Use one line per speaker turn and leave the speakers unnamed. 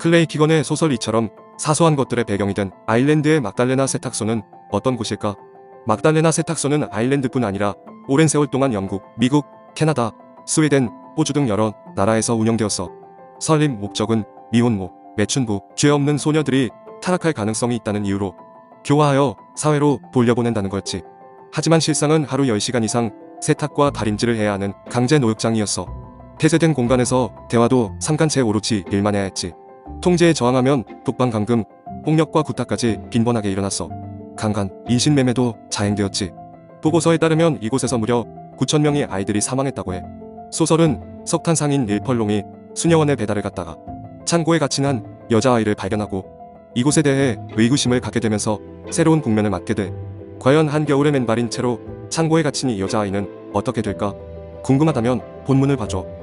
클레이 키건의 소설 이처럼 사소한 것들의 배경이 된 아일랜드의 막달레나 세탁소는 어떤 곳일까? 막달레나 세탁소는 아일랜드뿐 아니라 오랜 세월 동안 영국, 미국, 캐나다, 스웨덴, 호주 등 여러 나라에서 운영되었어. 설립 목적은 미혼모, 매춘부, 죄 없는 소녀들이 타락할 가능성이 있다는 이유로 교화하여 사회로 돌려보낸다는 거였지. 하지만 실상은 하루 10시간 이상 세탁과 다림질을 해야 하는 강제 노역장이었어. 폐쇄된 공간에서 대화도 삼간체 오로치 일만 해야 했지. 통제에 저항하면 독방 감금, 폭력과 구타까지 빈번하게 일어났어. 강간, 인신매매도 자행되었지. 보고서에 따르면 이곳에서 무려 9천명의 아이들이 사망했다고 해. 소설은 석탄 상인 릴펄롱이 수녀원에 배달을 갔다가 창고에 갇힌 한 여자아이를 발견하고 이곳에 대해 의구심을 갖게 되면서 새로운 국면을 맞게 돼. 과연 한겨울의 맨발인 채로 창고에 갇힌 이 여자아이는 어떻게 될까? 궁금하다면 본문을 봐줘.